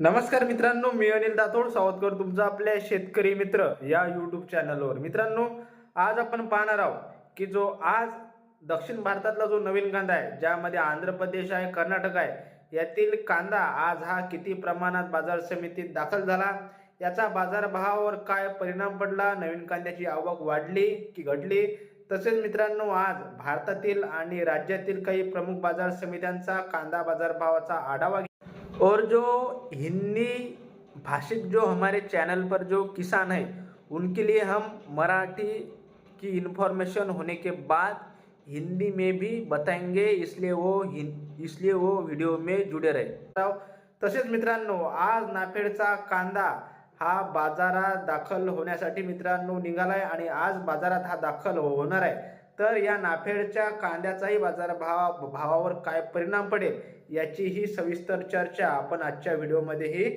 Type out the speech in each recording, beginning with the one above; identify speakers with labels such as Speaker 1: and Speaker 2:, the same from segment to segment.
Speaker 1: नमस्कार मित्रांनो मी अनिल दातोड. सावधकर तुमचा आपल्या शेतकरी मित्र या यूट्यूब चॅनलवर मित्रांनो आज आपण पाहणार आहोत की जो आज दक्षिण भारतातला जो नवीन कांदा आहे ज्यामध्ये आंध्र प्रदेश आहे कर्नाटक आहे यातील कांदा आज हा किती प्रमाणात बाजार समितीत दाखल झाला? याचा बाजारभावावर काय परिणाम पडला? नवीन कांद्याची आवक वाढली की घटली? तसेच मित्रांनो आज भारतातील आणि राज्यातील काही प्रमुख बाजार समित्यांचा कांदा बाजारभावाचा आढावा और जो हिंदी भाषिक जो हमारे चैनल पर जो किसान है उनके लिए हम मराठी की इन्फॉर्मेशन होने के बाद हिंदी में भी बताएंगे इसलिए वो इसलिए वो वीडियो में जुड़े रहे। तसेच मित्रांनो आज नाफेडचा कांदा हा बाजारात दाखल होण्यासाठी मित्रांनो निघालाय आणि आज बाजारात हा दाखल होणार आहे. तर या नाफेडच्या कांद्याचाही बाजारभाव भावावर काय परिणाम पडेल याची ही सविस्तर चर्चा आपण आजच्या व्हिडिओमध्येही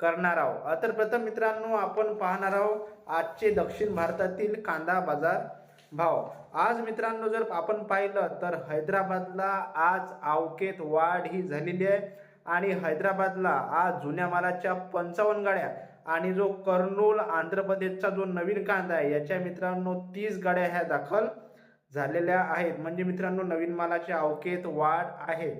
Speaker 1: करणार आहोत. तर प्रथम मित्रांनो आपण पाहणार आहोत आजचे दक्षिण भारतातील कांदा बाजार भाव. आज मित्रांनो जर आपण पाहिलं तर हैदराबादला आज आवकेत वाढ ही झालेली आहे आणि हैदराबादला आज जुन्या मालाच्या पंचावन्न गाड्या आणि जो कर्नूल आंध्र प्रदेशचा जो नवीन कांदा आहे याच्या मित्रांनो तीस गाड्या ह्या दाखल झालेल्या आहेत. म्हणजे मित्रांनो नवीन मालाच्या अवकेत वाढ आहे.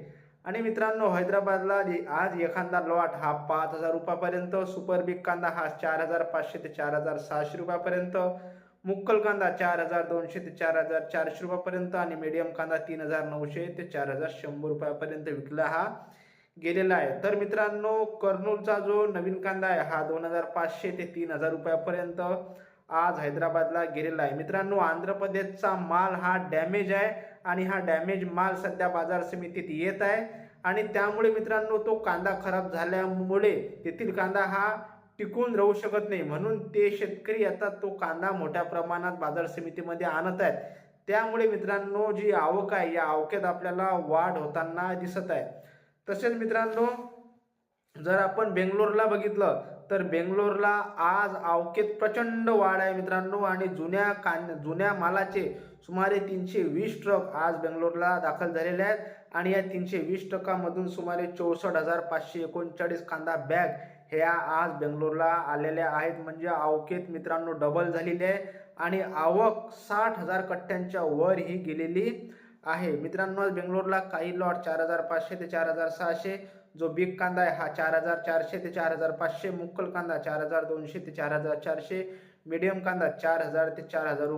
Speaker 1: आणि मित्रांनो हैदराबादला आज एखादा लॉट हा पाच हजार रुपयापर्यंत सुपर बिग कांदा हा चार हजार पाचशे ते चार हजार सहाशे रुपयापर्यंत मुक्कल कांदा चार हजार दोनशे ते चार हजार चारशे रुपयापर्यंत आणि मीडियम कांदा तीन हजार नऊशे ते चार हजार शंभर रुपयापर्यंत विकला हा गेलेला आहे. तर मित्रांनो कर्नूलचा जो नवीन कांदा आहे हा दोन हजार पाचशे ते तीन हजार रुपयापर्यंत आज हैदराबादला गेलेला आहे. मित्रांनो आंध्र प्रदेशचा माल हा डॅमेज आहे. आणि हा डॅमेज माल सध्या बाजार समितीत येत आहे. आणि त्यामुळे मित्रांनो तो कांदा खराब झाल्यामुळे तेथील कांदा हा टिकून राहू शकत नाही. म्हणून ते शेतकरी आता तो कांदा मोठ्या प्रमाणात बाजार समितीमध्ये आणत आहेत. त्यामुळे मित्रांनो जी आवक आहे या आवकेत आपल्याला वाढ होताना दिसत आहे. तसेच मित्रांनो जर आपण बेंगलोरला बघितलं तर बेंगलोरला आज आवकेत प्रचंड वाढ आहे मित्रांनो. आणि जुन्या कां जुन्या मालाचे सुमारे तीनशे वीस ट्रक आज बेंगलोरला दाखल झालेले आहेत. आणि या तीनशे वीस ट्रकामधून सुमारे चौसष्ट हजार पाचशे एकोणचाळीस कांदा बॅग ह्या आज बेंगलोरला आलेल्या आहेत. म्हणजे आवकेत मित्रांनो डबल झालेली आहे. आणि आवक साठ हजार कट्ट्यांच्या वर ही गेलेली आहे. मित्रांनो आज बेंगलोरला काही लॉट चार हजार पाचशे ते चार हजार सहाशे. जो बिग कांदा आहे हा चार हजार चारशे ते चार हजार पाचशे. मुक्कल कांदा चार हजार दोनशे ते चार हजार चारशे. मीडियम कांदा चार हजार ते चार हजार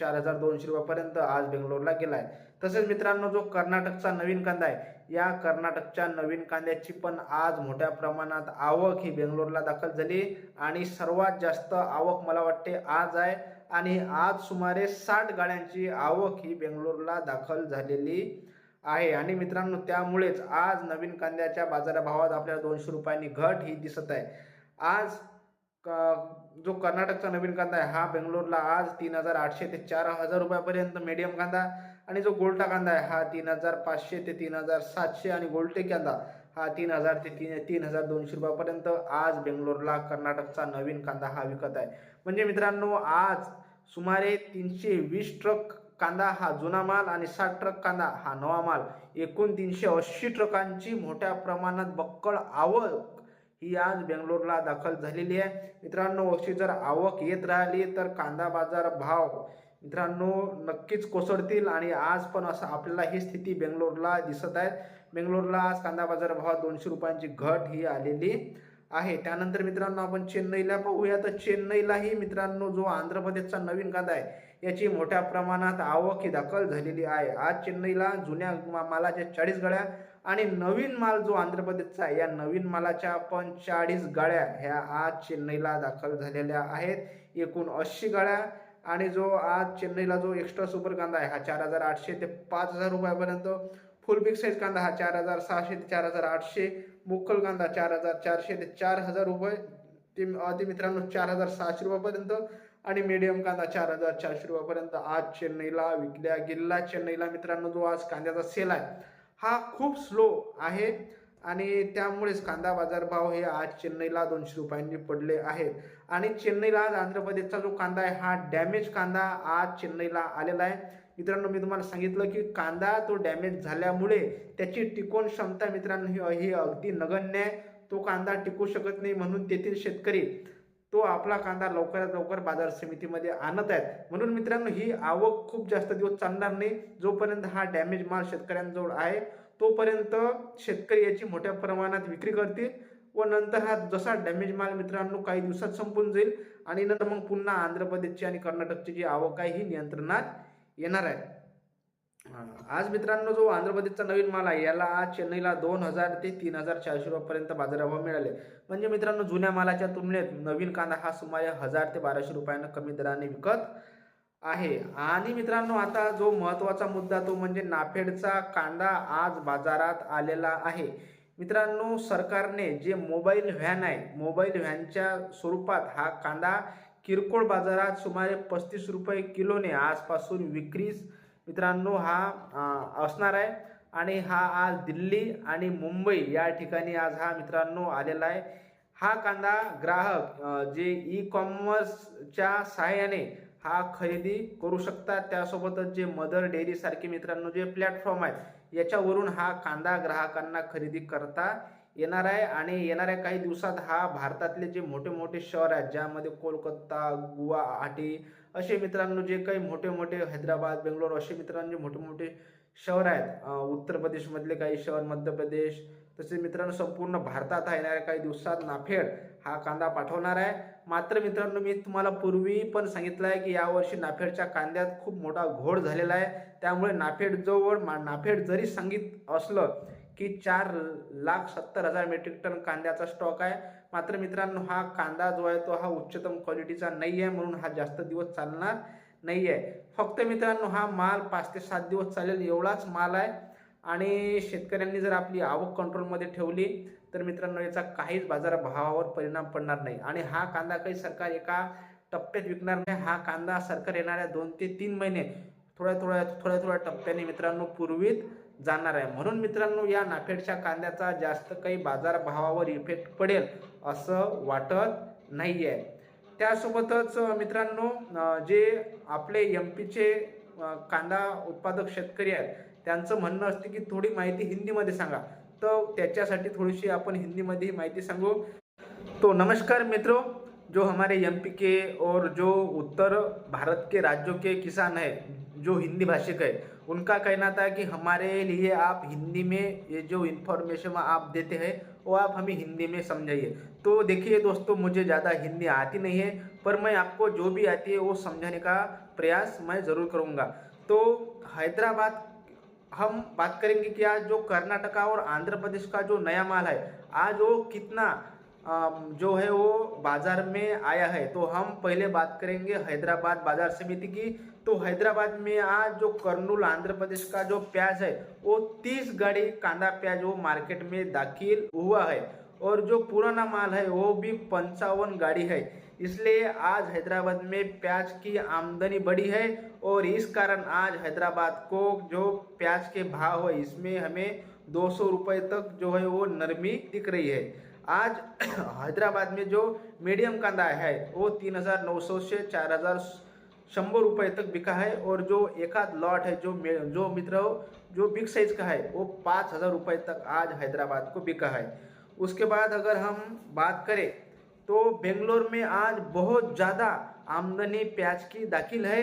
Speaker 1: चार हजार दोनशे रुपयापर्यंत आज बेंगलोरला गेला आहे तसेच मित्रांनो जो कर्नाटकचा नवीन कांदा आहे या कर्नाटकच्या नवीन कांद्याची पण आज मोठ्या प्रमाणात आवक ही बेंगलोरला दाखल झाली आणि सर्वात जास्त आवक मला वाटते आज आहे आणि आज सुमारे साठ गाड्यांची आवक ही बेंगलोरला दाखल झालेली आहे. आणि मित्रांनो त्यामुळेच आज नवीन कांद्याच्या बाजारभावात आपल्याला दोनशे रुपयांनी घट ही दिसत आहे. आज क- जो कर्नाटकचा नवीन कांदा आहे हा बेंगलोरला आज तीन हजार आठशे ते चार हजार रुपयापर्यंत मीडियम कांदा आणि जो गोल्टा कांदा आहे हा तीन हजार पाचशे ते तीन हजार सातशे आणि गोल्टे कांदा हा तीन हजार ते तीन तीन हजार दोनशे रुपयापर्यंत आज बेंगलोरला कर्नाटकचा नवीन कांदा हा विकत आहे. म्हणजे मित्रांनो आज सुमारे तीनशे वीस ट्रक कांदा हा जुना माल आणि साठ ट्रक कांदा हा नवा माल एकूण तीनशे ऐंशी ट्रकांची मोठ्या प्रमाणात बक्कळ आवक ही आज बेंगलोरला दाखल झालेली आहे. मित्रांनो अशी जर आवक येत राहिली तर कांदा बाजार भाव मित्रांनो नक्कीच कोसळतील आणि आज पण असं आपल्याला ही स्थिती बेंगलोरला दिसत आहे. बेंगलोरला आज कांदा बाजार भाव दोनशे रुपयांची घट ही आलेली आहे. त्यानंतर मित्रांनो आपण चेन्नईला पाहूया. तर चेन्नईलाही मित्रांनो जो आंध्र प्रदेशचा नवीन कांदा आहे याची मोठ्या प्रमाणात आवक ही दाखल झालेली आहे. आज चेन्नईला जुन्या मालाच्या चाळीस गाड्या आणि नवीन माल जो आंध्र प्रदेशचा आहे या नवीन मालाच्या पण चाळीस गाड्या ह्या आज चेन्नईला दाखल झालेल्या आहेत. एकूण ऐंशी गाड्या आणि जो आज चेन्नईला जो एक्स्ट्रा सुपर कांदा आहे हा चार हजार आठशे ते पाच हजार रुपयापर्यंत. फुल बिग साईज कांदा हा चार हजार सहाशे ते चार हजार आठशे मुक्कल कांदा चार हजार चारशे ते चार हजार रुपये. ते ते मित्रांनो चार हजार सहाशे रुपयापर्यंत आणि मीडियम कांदा चार हजार चारशे रुपयापर्यंत. आज चेन्नईला विकल्या गेलेला चेन्नईला मित्रांनो जो आज कांद्याचा सेल आहे हा खूप स्लो आहे आणि त्यामुळेच कांदा बाजारभाव हे आज चेन्नईला दोनशे रुपयांनी पडले आहेत. आणि चेन्नईला आज आंध्र प्रदेशचा जो कांदा आहे हा डॅमेज कांदा आज चेन्नईला आलेला आहे. मित्रांनो मी तुम्हाला सांगितलं की कांदा तो डॅमेज झाल्यामुळे त्याची टिकवण क्षमता मित्रांनो ही ही अगदी नगण्य आहे. तो कांदा टिकू शकत नाही म्हणून तेथील शेतकरी तो आपला कांदा लवकरात लवकर बाजार समितीमध्ये आणत आहेत. म्हणून मित्रांनो ही आवक खूप जास्त दिवस चालणार नाही. जोपर्यंत हा डॅमेज माल शेतकऱ्यांजवळ आहे तोपर्यंत शेतकरी याची मोठ्या प्रमाणात विक्री करतील व नंतर हा जसा डॅमेज माल मित्रांनो काही दिवसात संपून जाईल. आणि नंतर मग पुन्हा आंध्र प्रदेशची आणि कर्नाटकची जी आवक आहे ही नियंत्रणात येणार आहे. आज मित्रांनो जो आंध्र प्रदेशचा नवीन माल आहे याला आज चेन्नईला दोन हजार ते तीन हजार चारशे रुपयापर्यंत बाजारभाव मिळाले. म्हणजे मित्रांनो जुन्या मालाच्या तुलनेत नवीन कांदा हा सुमारे हजार ते बाराशे रुपयानं कमी दराने विकत आहे. आणि मित्रांनो आता जो महत्त्वाचा मुद्दा तो म्हणजे नाफेडचा कांदा आज बाजारात आलेला आहे. मित्रांनो सरकारने जे मोबाईल व्हॅन आहे मोबाईल व्हॅनच्या स्वरूपात हा कांदा किरकोळ बाजारात सुमारे पस्तीस रुपये किलोने आजपासून विक्रीस मित्रांनो हा असणार आहे. आणि हा आज दिल्ली आणि मुंबई या ठिकाणी आज हा मित्रांनो आलेला आहे. हा कांदा ग्राहक जे ई कॉमर्सच्या सहाय्याने हा खरेदी करू शकतात. त्यासोबतच जे मदर डेअरीसारखे मित्रांनो जे प्लॅटफॉर्म आहेत याच्यावरून हा कांदा ग्राहकांना खरेदी करता येणार आहे आणि येणाऱ्या काही दिवसात हा भारतातले जे मोठे मोठे शहर आहेत ज्यामध्ये कोलकाता गुवाहाटी असे मित्रांनो जे काही मोठे मोठे हैदराबाद बेंगलोर असे मित्रांनो जे मोठे मोठे शहर आहेत उत्तर प्रदेशमधले काही शहर मध्य प्रदेश तसे मित्रांनो संपूर्ण भारतात हा येणाऱ्या काही दिवसात नाफेड हा कांदा पाठवणार आहे. मात्र मित्रांनो मी तुम्हाला पूर्वी पण सांगितलं आहे की यावर्षी नाफेडच्या कांद्यात खूप मोठा घोड झालेला आहे. त्यामुळे नाफेड जवळ मा- नाफेड जरी सांगित असलं की चार लाख सत्तर हजार मेट्रिक टन कांद्याचा स्टॉक आहे. मात्र मित्रांनो हा कांदा जो आहे तो हा उच्चतम क्वालिटीचा नाही आहे म्हणून हा जास्त दिवस चालणार नाही आहे फक्त मित्रांनो हा माल पाच ते सात दिवस चालेल एवढाच माल आहे. आणि शेतकऱ्यांनी जर आपली आवक कंट्रोलमध्ये ठेवली तर मित्रांनो याचा काहीच बाजार भावावर परिणाम पडणार नाही. आणि हा कांदा काही सरकार एका टप्प्यात विकणार नाही. हा कांदा सरकार येणाऱ्या दोन ते तीन महिने थोड्या थोड्या थोड्या थोड्या टप्प्याने मित्रांनो पूर्वीत. जाणार आहे. म्हणून मित्रांनो या नाफेडच्या कांद्याचा जास्त काही बाजार भावावर इफेक्ट पडेल असं वाटत नाही आहे त्यासोबतच मित्रांनो जे आपले एम पीचे कांदा उत्पादक शेतकरी आहेत त्यांचं म्हणणं असते की थोडी माहिती हिंदीमध्ये सांगा. तर त्याच्यासाठी थोडीशी आपण हिंदीमध्ये ही माहिती सांगू. तो नमस्कार मित्रों जो हमारे एम पी के और जो उत्तर भारत के राज्यों के किसान आहेत जो हिंदी भाषिक है उनका कहना था कि हमारे लिए आप हिंदी में ये जो इन्फॉर्मेशन आप देते हैं, वो आप हमें हिंदी में समझाइए। तो देखिए दोस्तों, मुझे ज़्यादा हिंदी आती नहीं है, पर मैं आपको जो भी आती है, वो समझाने का प्रयास मैं ज़रूर करूँगा। तो हैदराबाद, हम बात करेंगे कि आज जो कर्नाटका और आंध्र प्रदेश का जो नया माल है, आज वो कितना जो है वो बाज़ार में आया है। तो हम पहले बात करेंगे हैदराबाद बाज़ार समिति की। तो हैदराबाद में आज जो कर्नूल आंध्र प्रदेश का जो प्याज है, वो तीस गाड़ी कांदा प्याज वो मार्केट में दाखिल हुआ है। और जो पुराना माल है, वो भी पंचावन गाड़ी है। इसलिए आज हैदराबाद में प्याज की आमदनी बढ़ी है और इस कारण आज हैदराबाद को जो प्याज के भाव है, इसमें हमें दो सौ रुपये तक जो है वो नरमी दिख रही है। आज हैदराबाद में जो मीडियम कांदा है, वो तीन हज़ार नौ सौ से चार हज़ार शंभर रुपये तक बिका है और जो एक आध लॉट है, जो जो मित्र जो बिग साइज़ का है, वो पाँच हज़ार रुपये तक आज हैदराबाद को बिका है। उसके बाद अगर हम बात करें तो बेंगलोर में आज बहुत ज़्यादा आमदनी प्याज की दाखिल है।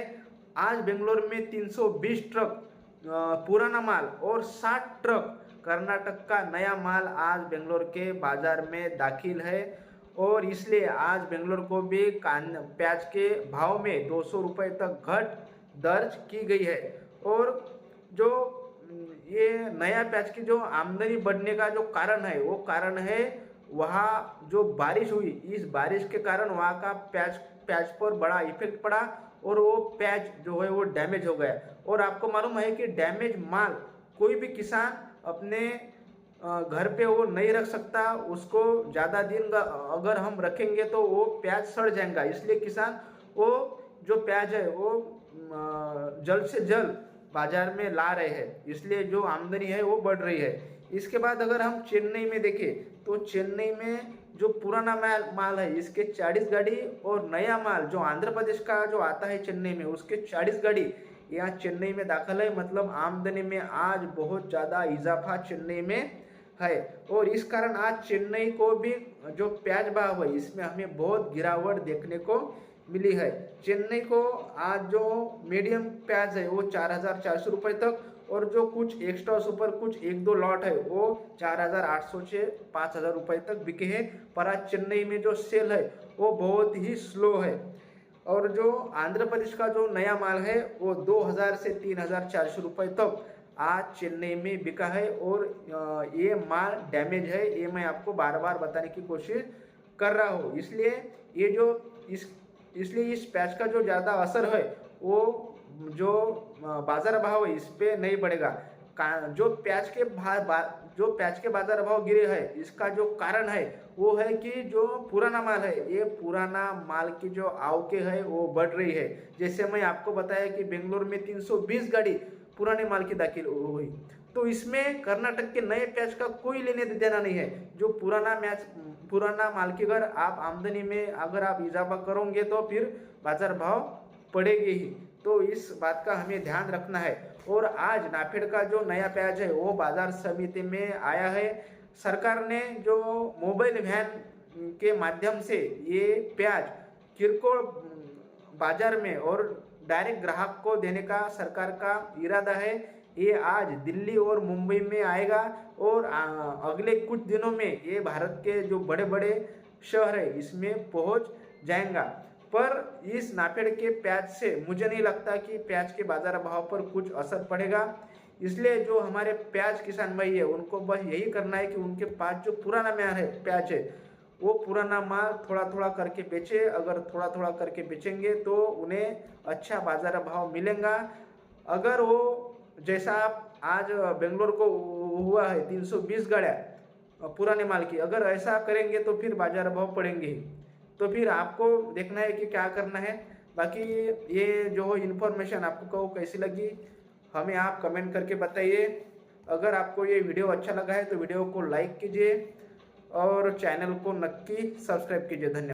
Speaker 1: आज बेंगलोर में 320 ट्रक पुराना माल और 60 ट्रक कर्नाटक का नया माल आज बेंगलोर के बाज़ार में दाखिल है और इसलिए आज बेंगलोर को भी कान, प्याज के भाव में दो सौ रुपये तक घट दर्ज की गई है। और जो, ये नया प्याज की जो आमदनी बढ़ने का जो कारण है, वो कारण है वहाँ जो बारिश हुई। इस बारिश के कारण वहाँ का प्याज प्याज पर बड़ा इफ़ेक्ट पड़ा और वो प्याज जो है वो डैमेज हो गया। और आपको मालूम है कि डैमेज माल कोई भी किसान अपने घर पे वो नहीं रख सकता, उसको ज़्यादा दिन अगर हम रखेंगे तो वो प्याज सड़ जाएगा। इसलिए किसान, वो जो प्याज है, वो जल्द से जल्द बाज़ार में ला रहे हैं। इसलिए जो आमदनी है, वो बढ़ रही है। इसके बाद अगर हम चेन्नई में देखें तो चेन्नई में जो पुराना माल माल है, इसके 40 गाड़ी और नया माल, जो आंध्र प्रदेश का जो आता है चेन्नई में, उसके 40 गाड़ी यहाँ चेन्नई में दाखिल है मतलब आमदनी में आज बहुत ज़्यादा इजाफा चेन्नई में है। और इस कारण आज चेन्नई को भी जो प्याज भाव है, इसमें हमें बहुत गिरावट देखने को मिली है। चेन्नई को आज जो मीडियम प्याज है, वो चार हज़ार चार सौ रुपये तक और जो कुछ एक्स्ट्रा सुपर कुछ एक दो लॉट है, वो चार हज़ार आठ सौ से पाँच हज़ार रुपये तक बिके हैं। पर आज चेन्नई में जो सेल है, वो बहुत ही स्लो है। और जो आंध्र प्रदेश का जो नया माल है वो 2000 से 3400 रुपए तक आज चेन्नई में बिका है और ये माल डैमेज है ये मैं आपको बार बार बताने की कोशिश कर रहा हूँ। इसलिए ये जो इस इसलिए इस पैच का जो ज़्यादा असर है वो जो बाज़ार भाव है इस पे नहीं का- जो प्याज के भा, जो प्याज के बाज़ार भाव गिरे है, इसका जो कारण है, वो है कि जो पुराना माल है, ये पुराना माल की जो आवके है, वो बढ़ रही है। जैसे मैं आपको बताया कि बेंगलोर में 320 गाड़ी पुराने माल की दाखिल हुई तो इसमें कर्नाटक के नए प्याज का कोई लेने देना नहीं है। जो पुराना मैच, पुराना माल की अगर आप आमदनी में अगर आप इजाफा करोगे तो फिर बाज़ार भाव पड़ेगी ही। तो इस बात का हमें ध्यान रखना है। और आज नाफेड का जो नया प्याज है, वो बाज़ार समिति में आया है। सरकार ने जो मोबाइल वैन के माध्यम से ये प्याज किरकोळ बाज़ार में और डायरेक्ट ग्राहक को देने का सरकार का इरादा है। ये आज दिल्ली और मुंबई में आएगा और अगले कुछ दिनों में ये भारत के जो बड़े बड़े शहर है, इसमें पहुँच जाएगा। पर इस नाफेड़ के प्याज से मुझे नहीं लगता कि प्याज के बाज़ार भाव पर कुछ असर पड़ेगा। इसलिए जो हमारे प्याज किसान भाई है, उनको बस यही करना है कि उनके पास जो पुराना म्यार है, प्याज है, वो पुराना माल थोड़ा थोड़ा करके बेचे। अगर थोड़ा थोड़ा करके बेचेंगे तो उन्हें अच्छा बाज़ार भाव मिलेगा। अगर वो, जैसा आप आज बेंगलोर को हुआ है 320 गाड़ियाँ, पुराने माल की, अगर ऐसा करेंगे तो फिर बाज़ार भाव पड़ेंगे। ही तो फिर आपको देखना है कि क्या करना है। बाकी ये जो इन्फॉर्मेशन आपको कैसी लगी, हमें आप कमेंट करके बताइए। अगर आपको ये वीडियो अच्छा लगा है तो वीडियो को लाइक कीजिए और चैनल को नक्की सब्सक्राइब कीजिए। धन्यवाद।